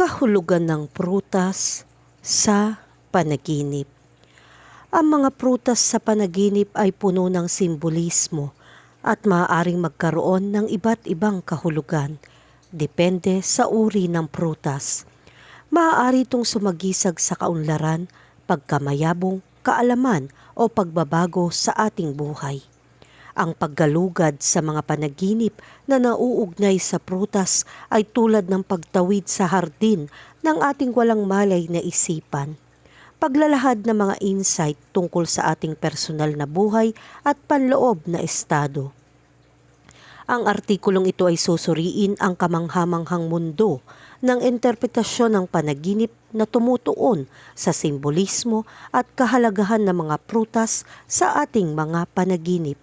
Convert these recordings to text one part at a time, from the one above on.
kahulugan ng prutas sa panaginip. Ang mga prutas sa panaginip ay puno ng simbolismo at maaaring magkaroon ng iba't ibang kahulugan depende sa uri ng prutas. Maaari itong sumagisag sa kaunlaran, pagkamayabong, kaalaman o pagbabago sa ating buhay. Ang paggalugad sa mga panaginip na nauugnay sa prutas ay tulad ng pagtawid sa hardin ng ating walang malay na isipan. Paglalahad ng mga insight tungkol sa ating personal na buhay at panloob na estado. Ang artikulong ito ay susuriin ang kamanghamanghang mundo ng interpretasyon ng panaginip na tumutuon sa simbolismo at kahalagahan ng mga prutas sa ating mga panaginip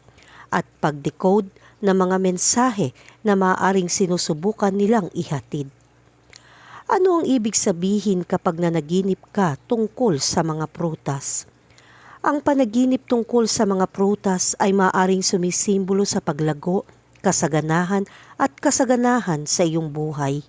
at pag-decode ng mga mensahe na maaaring sinusubukan nilang ihatid. Ano ang ibig sabihin kapag nanaginip ka tungkol sa mga prutas? Ang panaginip tungkol sa mga prutas ay maaaring sumisimbolo sa paglago, kasaganahan at kasaganahan sa iyong buhay.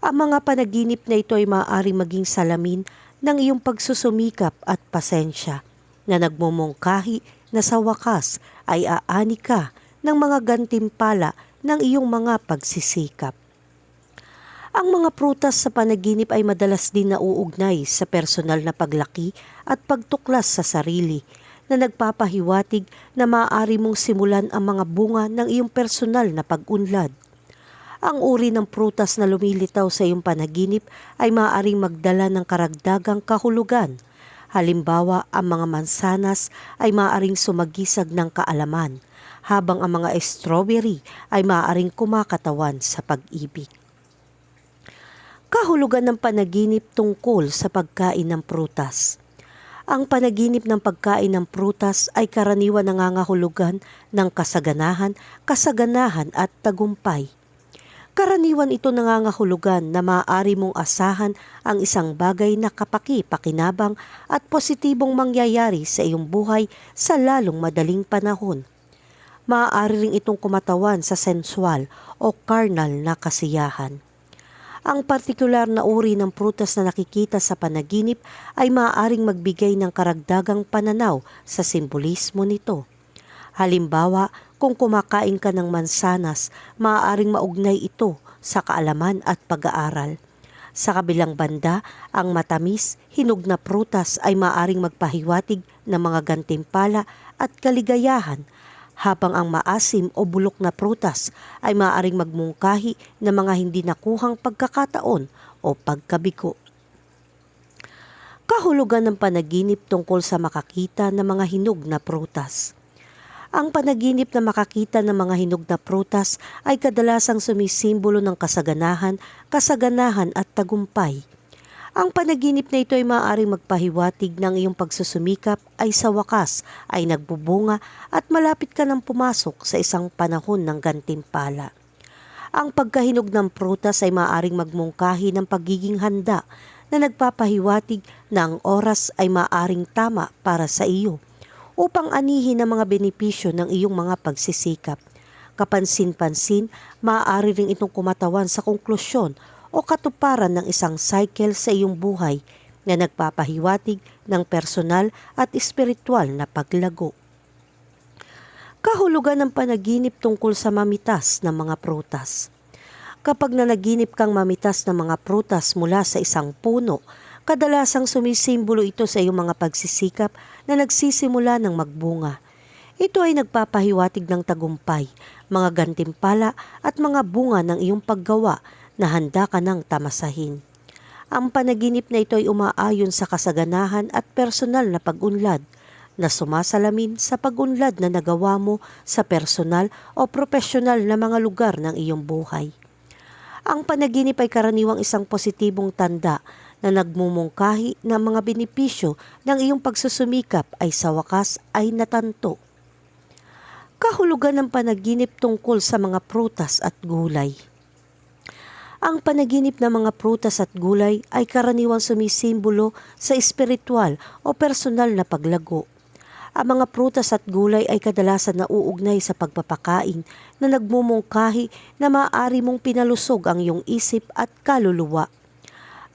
Ang mga panaginip na ito ay maaaring maging salamin ng iyong pagsusumikap at pasensya na nagmumungkahi na sa wakas ay aani ka ng mga gantimpala ng iyong mga pagsisikap. Ang mga prutas sa panaginip ay madalas din nauugnay sa personal na paglaki at pagtuklas sa sarili na nagpapahiwatig na maaari mong simulan ang mga bunga ng iyong personal na pag-unlad. Ang uri ng prutas na lumilitaw sa iyong panaginip ay maaaring magdala ng karagdagang kahulugan. Halimbawa, ang mga mansanas ay maaaring sumagisag ng kaalaman, habang ang mga strawberry ay maaaring kumakatawan sa pag-ibig kahulugan ng panaginip tungkol sa pagkain ng prutas. Ang panaginip ng pagkain ng prutas ay karaniwan nangangahulugan ng kasaganahan, kasaganahan at tagumpay. Karaniwan ito nangangahulugan na maaari mong asahan ang isang bagay na kapaki-pakinabang at positibong mangyayari sa iyong buhay sa lalong madaling panahon. Maaari ring itong kumatawan sa sensual o carnal na kasiyahan. Ang partikular na uri ng prutas na nakikita sa panaginip ay maaaring magbigay ng karagdagang pananaw sa simbolismo nito. Halimbawa, kung kumakain ka ng mansanas, maaaring maugnay ito sa kaalaman at pag-aaral. Sa kabilang banda, ang matamis, hinog na prutas ay maaaring magpahiwatig ng mga gantimpala at kaligayahan habang ang maasim o bulok na prutas ay maaaring magmungkahi ng mga hindi nakuhang pagkakataon o pagkabigo. Kahulugan ng panaginip tungkol sa makakita ng mga hinog na prutas. Ang panaginip na makakita ng mga hinog na prutas ay kadalasang sumisimbolo ng kasaganahan, kasaganahan at tagumpay ang panaginip na ito ay maaaring magpahiwatig ng iyong pagsusumikap ay sa wakas ay nagbubunga at malapit ka nang pumasok sa isang panahon ng gantimpala. Ang pagkahinog ng prutas ay maaaring magmungkahi ng pagiging handa na nagpapahiwatig na ang oras ay maaaring tama para sa iyo upang anihin ang mga benepisyo ng iyong mga pagsisikap. Kapansin-pansin, maaari rin itong kumatawan sa konklusyon o katuparan ng isang cycle sa iyong buhay na nagpapahiwatig ng personal at espiritual na paglago. Kahulugan ng panaginip tungkol sa mamitas ng mga prutas. Kapag nanaginip kang mamitas ng mga prutas mula sa isang puno, kadalasang sumisimbolo ito sa iyong mga pagsisikap na nagsisimula ng magbunga. Ito ay nagpapahiwatig ng tagumpay, mga gantimpala at mga bunga ng iyong paggawa na handa ka nang tamasahin. Ang panaginip na ito ay umaayon sa kasaganahan at personal na pag-unlad na sumasalamin sa pag-unlad na nagawa mo sa personal o profesional na mga lugar ng iyong buhay. Ang panaginip ay karaniwang isang positibong tanda na nagmumungkahi ng mga benepisyo ng iyong pagsusumikap ay sa wakas ay natanto. Kahulugan ng panaginip tungkol sa mga prutas at gulay. Ang panaginip ng mga prutas at gulay ay karaniwang sumisimbolo sa espiritual o personal na paglago. Ang mga prutas at gulay ay kadalasan nauugnay sa pagpapakain na nagmumungkahi na maaari mong pinalusog ang iyong isip at kaluluwa.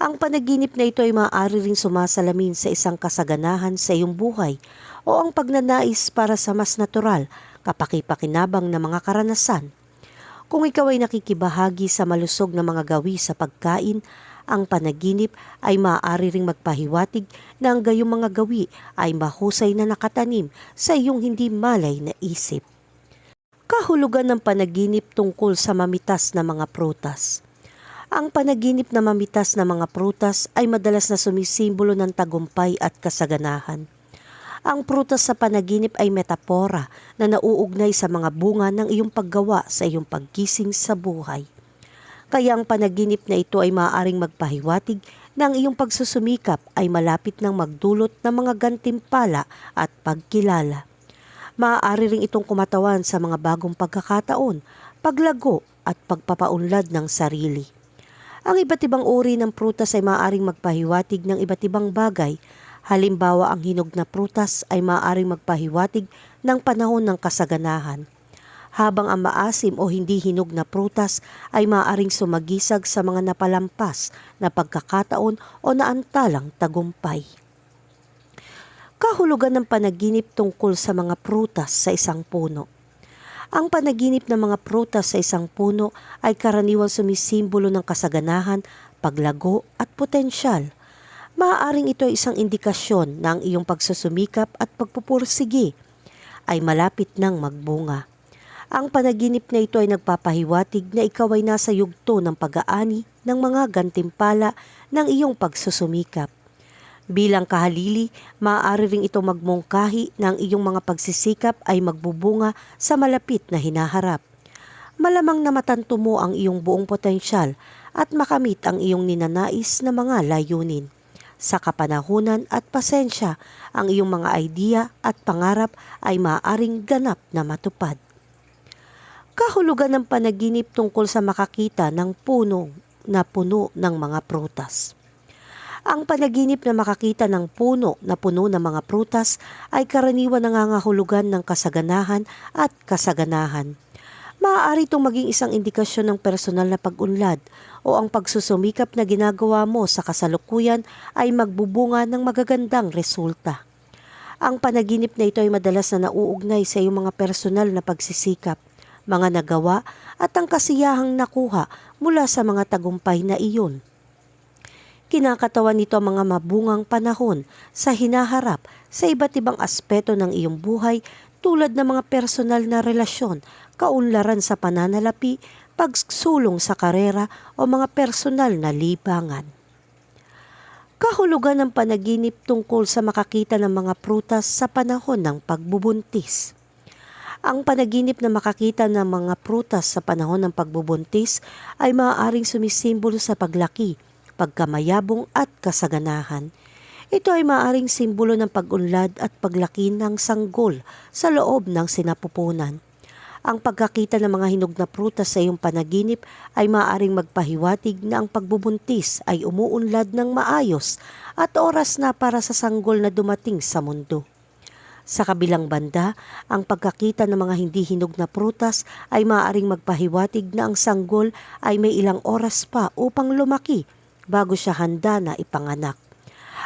Ang panaginip na ito ay maaari ring sumasalamin sa isang kasaganahan sa iyong buhay o ang pagnanais para sa mas natural, kapakipakinabang na mga karanasan. Kung ikaw ay nakikibahagi sa malusog na mga gawi sa pagkain, ang panaginip ay maaari ring magpahiwatig na ang gayong mga gawi ay mahusay na nakatanim sa iyong hindi malay na isip. Kahulugan ng panaginip tungkol sa mamitas na mga prutas. Ang panaginip na mamitas na mga prutas ay madalas na sumisimbolo ng tagumpay at kasaganahan. Ang prutas sa panaginip ay metapora na nauugnay sa mga bunga ng iyong paggawa sa iyong paggising sa buhay. Kaya ang panaginip na ito ay maaaring magpahiwatig na ang iyong pagsusumikap ay malapit ng magdulot ng mga gantimpala at pagkilala. Maaari ring itong kumatawan sa mga bagong pagkakataon, paglago at pagpapaunlad ng sarili. Ang iba't ibang uri ng prutas ay maaaring magpahiwatig ng iba't ibang bagay. Halimbawa, ang hinog na prutas ay maaaring magpahiwatig ng panahon ng kasaganahan. Habang ang maasim o hindi hinog na prutas ay maaaring sumagisag sa mga napalampas na pagkakataon o naantalang tagumpay. Kahulugan ng panaginip tungkol sa mga prutas sa isang puno. Ang panaginip ng mga prutas sa isang puno ay karaniwang sumisimbolo ng kasaganahan, paglago at potensyal. Maaaring ito ay isang indikasyon na ang iyong pagsusumikap at pagpupursige ay malapit ng magbunga. Ang panaginip na ito ay nagpapahiwatig na ikaw ay nasa yugto ng pag-aani ng mga gantimpala ng iyong pagsusumikap. Bilang kahalili, maaari ring ito magmungkahi na ang iyong mga pagsisikap ay magbubunga sa malapit na hinaharap. Malamang na matanto mo ang iyong buong potensyal at makamit ang iyong ninanais na mga layunin. Sa kapanahunan at pasensya, ang iyong mga idea at pangarap ay maaaring ganap na matupad. Kahulugan ng panaginip tungkol sa makakita ng puno na puno ng mga prutas. Ang panaginip na makakita ng puno na puno ng mga prutas ay karaniwan nangangahulugan ng kasaganahan at kasaganahan. Maaari itong maging isang indikasyon ng personal na pag-unlad o ang pagsusumikap na ginagawa mo sa kasalukuyan ay magbubunga ng magagandang resulta. Ang panaginip na ito ay madalas na nauugnay sa iyong mga personal na pagsisikap, mga nagawa at ang kasiyahang nakuha mula sa mga tagumpay na iyon kinakatawan nito ang mga mabungang panahon sa hinaharap sa iba't ibang aspeto ng iyong buhay tulad ng mga personal na relasyon, kaunlaran sa pananalapi, pagsulong sa karera o mga personal na libangan. Kahulugan ng panaginip tungkol sa makakita ng mga prutas sa panahon ng pagbubuntis. Ang panaginip na makakita ng mga prutas sa panahon ng pagbubuntis ay maaaring sumisimbolo sa paglaki, pagkamayabong at kasaganahan. Ito ay maaring simbolo ng pag-unlad at paglaki ng sanggol sa loob ng sinapupunan. Ang pagkakita ng mga hinog na prutas sa iyong panaginip ay maaaring magpahiwatig na ang pagbubuntis ay umuunlad ng maayos at oras na para sa sanggol na dumating sa mundo. Sa kabilang banda, ang pagkakita ng mga hindi hinog na prutas ay maaaring magpahiwatig na ang sanggol ay may ilang oras pa upang lumaki bago siya handa na ipanganak.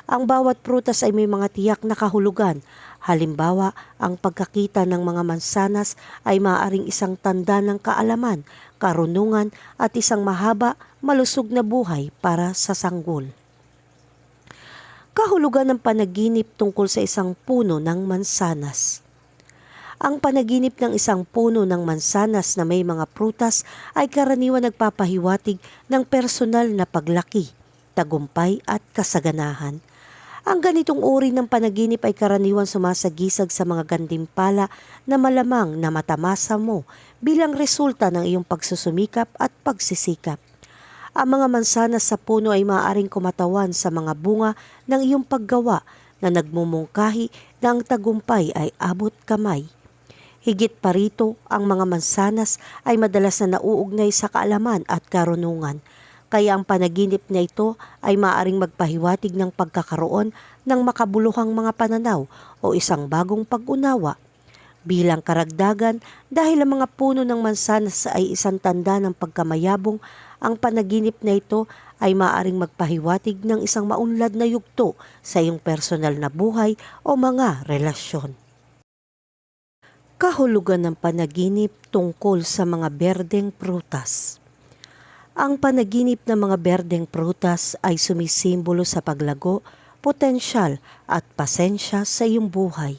Ang bawat prutas ay may mga tiyak na kahulugan. Halimbawa, ang pagkakita ng mga mansanas ay maaaring isang tanda ng kaalaman, karunungan at isang mahaba, malusog na buhay para sa sanggol. Kahulugan ng panaginip tungkol sa isang puno ng mansanas. Ang panaginip ng isang puno ng mansanas na may mga prutas ay karaniwan nagpapahiwatig ng personal na paglaki, tagumpay at kasaganahan. Ang ganitong uri ng panaginip ay karaniwan sumasagisag sa mga gandimpala na malamang na matamasa mo bilang resulta ng iyong pagsusumikap at pagsisikap. Ang mga mansanas sa puno ay maaaring kumatawan sa mga bunga ng iyong paggawa na nagmumungkahi na ang tagumpay ay abot kamay. Higit pa rito, ang mga mansanas ay madalas na nauugnay sa kaalaman at karunungan. Kaya ang panaginip na ito ay maaring magpahiwatig ng pagkakaroon ng makabuluhang mga pananaw o isang bagong pag-unawa. Bilang karagdagan, dahil ang mga puno ng mansanas ay isang tanda ng pagkamayabong, ang panaginip na ito ay maaring magpahiwatig ng isang maunlad na yugto sa iyong personal na buhay o mga relasyon. Kahulugan ng panaginip tungkol sa mga berdeng prutas. Ang panaginip ng mga berdeng prutas ay sumisimbolo sa paglago, potensyal at pasensya sa iyong buhay.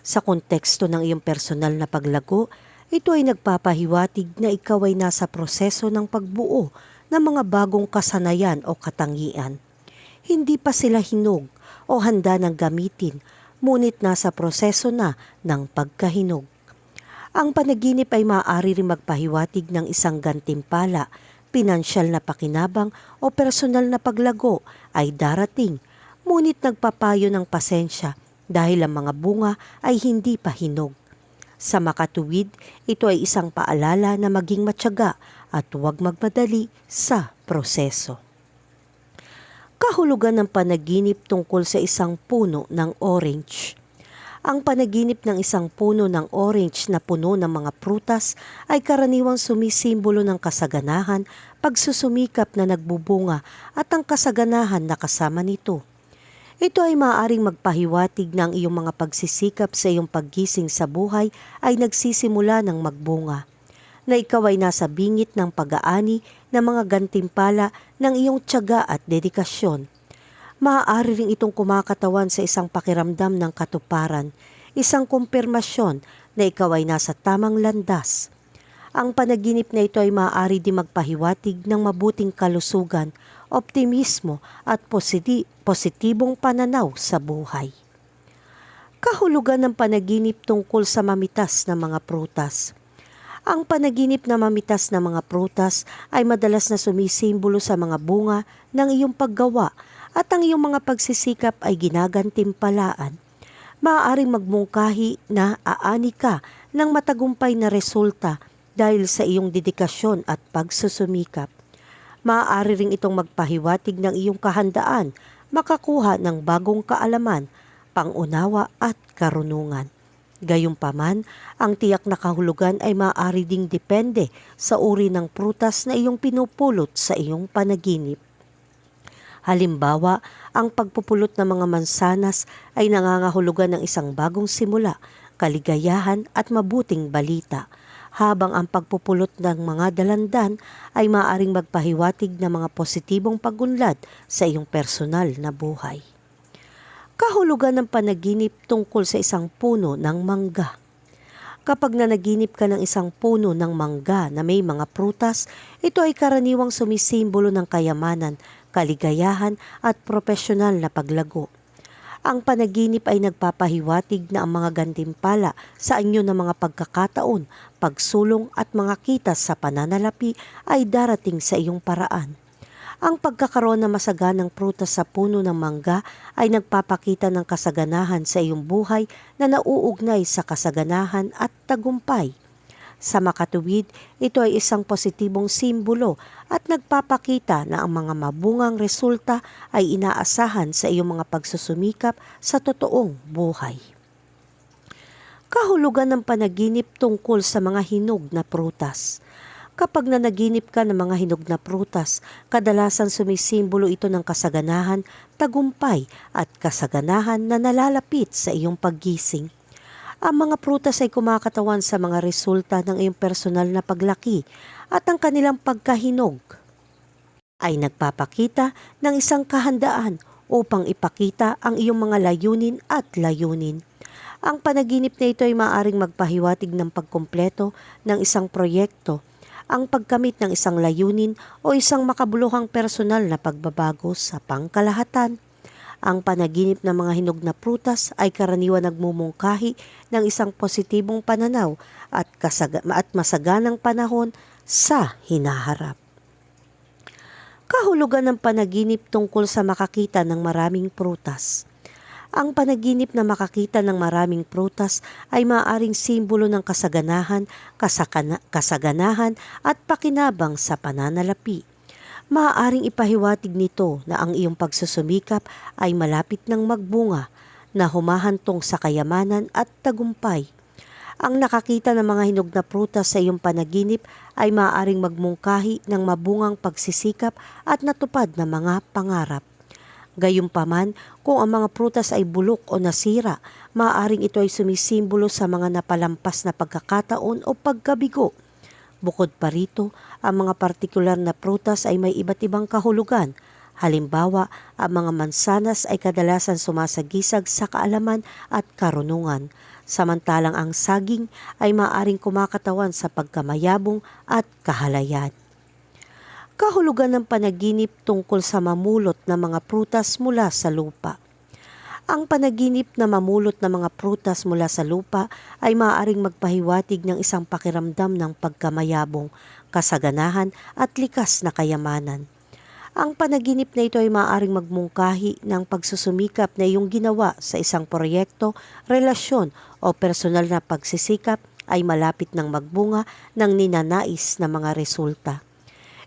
Sa konteksto ng iyong personal na paglago, ito ay nagpapahiwatig na ikaw ay nasa proseso ng pagbuo ng mga bagong kasanayan o katangian. Hindi pa sila hinog o handa ng gamitin, ngunit nasa proseso na ng pagkahinog. Ang panaginip ay maaari rin magpahiwatig ng isang gantimpala, pinansyal na pakinabang o personal na paglago ay darating, ngunit nagpapayo ng pasensya dahil ang mga bunga ay hindi pa hinog. Sa makatuwid, ito ay isang paalala na maging matyaga at huwag magmadali sa proseso. Kahulugan ng panaginip tungkol sa isang puno ng orange. Ang panaginip ng isang puno ng orange na puno ng mga prutas ay karaniwang sumisimbolo ng kasaganahan, pagsusumikap na nagbubunga at ang kasaganahan na kasama nito. Ito ay maaaring magpahiwatig ng iyong mga pagsisikap sa iyong paggising sa buhay ay nagsisimula ng magbunga. Na ikaw ay nasa bingit ng pag-aani ng mga gantimpala ng iyong tiyaga at dedikasyon. Maaari rin itong kumakatawan sa isang pakiramdam ng katuparan, isang kumpirmasyon na ikaw ay nasa tamang landas. Ang panaginip na ito ay maaari din magpahiwatig ng mabuting kalusugan, optimismo at positi- positibong pananaw sa buhay. Kahulugan ng panaginip tungkol sa mamitas na mga prutas. Ang panaginip na mamitas na mga prutas ay madalas na sumisimbolo sa mga bunga ng iyong paggawa at ang iyong mga pagsisikap ay ginagantimpalaan. Maaaring magmungkahi na aani ka ng matagumpay na resulta dahil sa iyong dedikasyon at pagsusumikap. Maaari ring itong magpahiwatig ng iyong kahandaan, makakuha ng bagong kaalaman, pangunawa at karunungan. Gayunpaman, ang tiyak na kahulugan ay maaari ding depende sa uri ng prutas na iyong pinupulot sa iyong panaginip. Halimbawa, ang pagpupulot ng mga mansanas ay nangangahulugan ng isang bagong simula, kaligayahan at mabuting balita, habang ang pagpupulot ng mga dalandan ay maaaring magpahiwatig ng mga positibong pagunlad sa iyong personal na buhay kahulugan ng panaginip tungkol sa isang puno ng mangga. Kapag nanaginip ka ng isang puno ng mangga na may mga prutas, ito ay karaniwang sumisimbolo ng kayamanan, kaligayahan at profesional na paglago. Ang panaginip ay nagpapahiwatig na ang mga gantimpala sa inyo ng mga pagkakataon, pagsulong at mga kita sa pananalapi ay darating sa iyong paraan. Ang pagkakaroon ng masaganang prutas sa puno ng mangga ay nagpapakita ng kasaganahan sa iyong buhay na nauugnay sa kasaganahan at tagumpay. Sa makatuwid, ito ay isang positibong simbolo at nagpapakita na ang mga mabungang resulta ay inaasahan sa iyong mga pagsusumikap sa totoong buhay. Kahulugan ng panaginip tungkol sa mga hinog na prutas. Kapag nanaginip ka ng mga hinog na prutas, kadalasan sumisimbolo ito ng kasaganahan, tagumpay at kasaganahan na nalalapit sa iyong paggising. Ang mga prutas ay kumakatawan sa mga resulta ng iyong personal na paglaki at ang kanilang pagkahinog ay nagpapakita ng isang kahandaan upang ipakita ang iyong mga layunin at layunin. Ang panaginip na ito ay maaaring magpahiwatig ng pagkumpleto ng isang proyekto ang pagkamit ng isang layunin o isang makabuluhang personal na pagbabago sa pangkalahatan. Ang panaginip ng mga hinog na prutas ay karaniwan nagmumungkahi ng isang positibong pananaw at, kasaga- at masaganang panahon sa hinaharap. Kahulugan ng panaginip tungkol sa makakita ng maraming prutas. Ang panaginip na makakita ng maraming prutas ay maaaring simbolo ng kasaganahan, kasakana, kasaganahan at pakinabang sa pananalapi. Maaaring ipahiwatig nito na ang iyong pagsusumikap ay malapit ng magbunga na humahantong sa kayamanan at tagumpay. Ang nakakita ng mga hinog na prutas sa iyong panaginip ay maaaring magmungkahi ng mabungang pagsisikap at natupad na mga pangarap. Gayunpaman, kung ang mga prutas ay bulok o nasira, maaaring ito ay sumisimbolo sa mga napalampas na pagkakataon o pagkabigo. Bukod pa rito, ang mga partikular na prutas ay may iba't ibang kahulugan. Halimbawa, ang mga mansanas ay kadalasan sumasagisag sa kaalaman at karunungan, samantalang ang saging ay maaring kumakatawan sa pagkamayabong at kahalayan kahulugan ng panaginip tungkol sa mamulot ng mga prutas mula sa lupa. Ang panaginip na mamulot ng mga prutas mula sa lupa ay maaaring magpahiwatig ng isang pakiramdam ng pagkamayabong, kasaganahan at likas na kayamanan. Ang panaginip na ito ay maaaring magmungkahi ng pagsusumikap na iyong ginawa sa isang proyekto, relasyon o personal na pagsisikap ay malapit ng magbunga ng ninanais na mga resulta.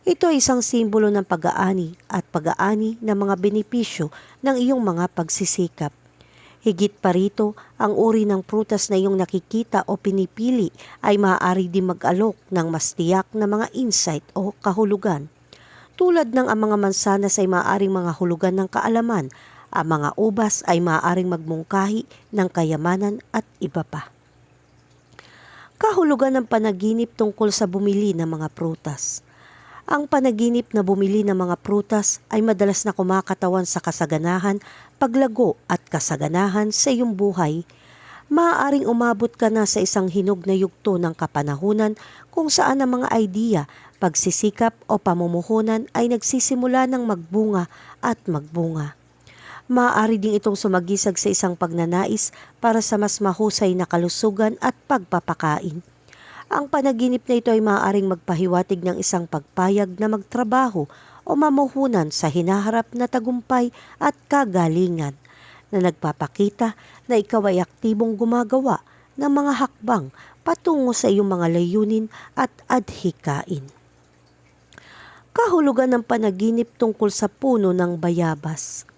Ito ay isang simbolo ng pag-aani at pag-aani ng mga benepisyo ng iyong mga pagsisikap. Higit pa rito, ang uri ng prutas na iyong nakikita o pinipili ay maaari din mag-alok ng mas tiyak na mga insight o kahulugan. Tulad ng ang mga mansanas ay maaaring mga hulugan ng kaalaman, ang mga ubas ay maaaring magmungkahi ng kayamanan at iba pa. Kahulugan ng panaginip tungkol sa bumili ng mga prutas. Ang panaginip na bumili ng mga prutas ay madalas na kumakatawan sa kasaganahan, paglago at kasaganahan sa iyong buhay. Maaaring umabot ka na sa isang hinog na yugto ng kapanahunan kung saan ang mga idea, pagsisikap o pamumuhunan ay nagsisimula ng magbunga at magbunga. Maaari ding itong sumagisag sa isang pagnanais para sa mas mahusay na kalusugan at pagpapakain. Ang panaginip na ito ay maaaring magpahiwatig ng isang pagpayag na magtrabaho o mamuhunan sa hinaharap na tagumpay at kagalingan na nagpapakita na ikaw ay aktibong gumagawa ng mga hakbang patungo sa iyong mga layunin at adhikain. Kahulugan ng panaginip tungkol sa puno ng bayabas.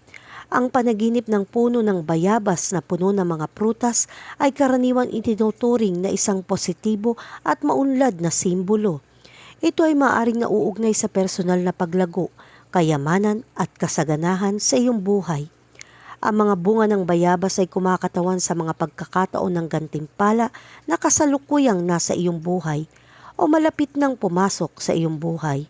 Ang panaginip ng puno ng bayabas na puno ng mga prutas ay karaniwang itinuturing na isang positibo at maunlad na simbolo. Ito ay maaring nauugnay sa personal na paglago, kayamanan at kasaganahan sa iyong buhay. Ang mga bunga ng bayabas ay kumakatawan sa mga pagkakataon ng gantimpala na kasalukuyang nasa iyong buhay o malapit nang pumasok sa iyong buhay.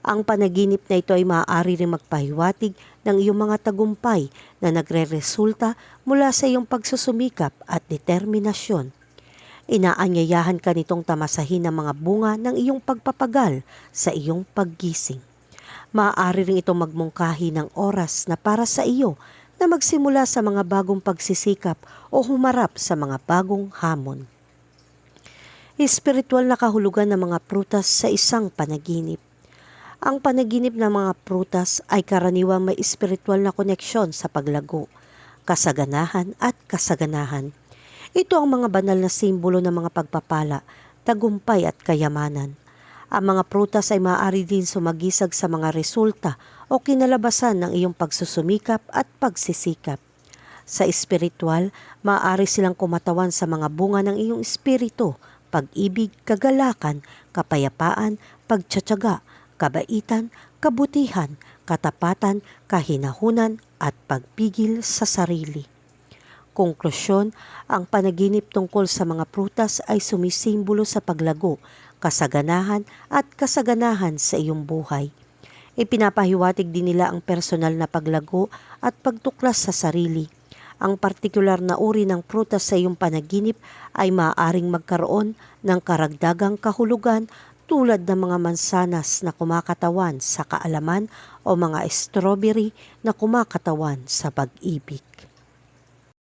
Ang panaginip na ito ay maaari rin magpahiwatig ng iyong mga tagumpay na nagre-resulta mula sa iyong pagsusumikap at determinasyon. Inaanyayahan ka nitong tamasahin ang mga bunga ng iyong pagpapagal sa iyong paggising. Maaari rin itong magmungkahi ng oras na para sa iyo na magsimula sa mga bagong pagsisikap o humarap sa mga bagong hamon. Espiritual na kahulugan ng mga prutas sa isang panaginip. Ang panaginip ng mga prutas ay karaniwang may espiritual na koneksyon sa paglago, kasaganahan at kasaganahan. Ito ang mga banal na simbolo ng mga pagpapala, tagumpay at kayamanan. Ang mga prutas ay maaari din sumagisag sa mga resulta o kinalabasan ng iyong pagsusumikap at pagsisikap. Sa espiritual, maaari silang kumatawan sa mga bunga ng iyong espiritu, pag-ibig, kagalakan, kapayapaan, pagtsatsaga, kabaitan, kabutihan, katapatan, kahinahunan at pagpigil sa sarili. Konklusyon, ang panaginip tungkol sa mga prutas ay sumisimbolo sa paglago, kasaganahan at kasaganahan sa iyong buhay. Ipinapahiwatig din nila ang personal na paglago at pagtuklas sa sarili. Ang partikular na uri ng prutas sa iyong panaginip ay maaaring magkaroon ng karagdagang kahulugan tulad ng mga mansanas na kumakatawan sa kaalaman o mga strawberry na kumakatawan sa pag-ibig.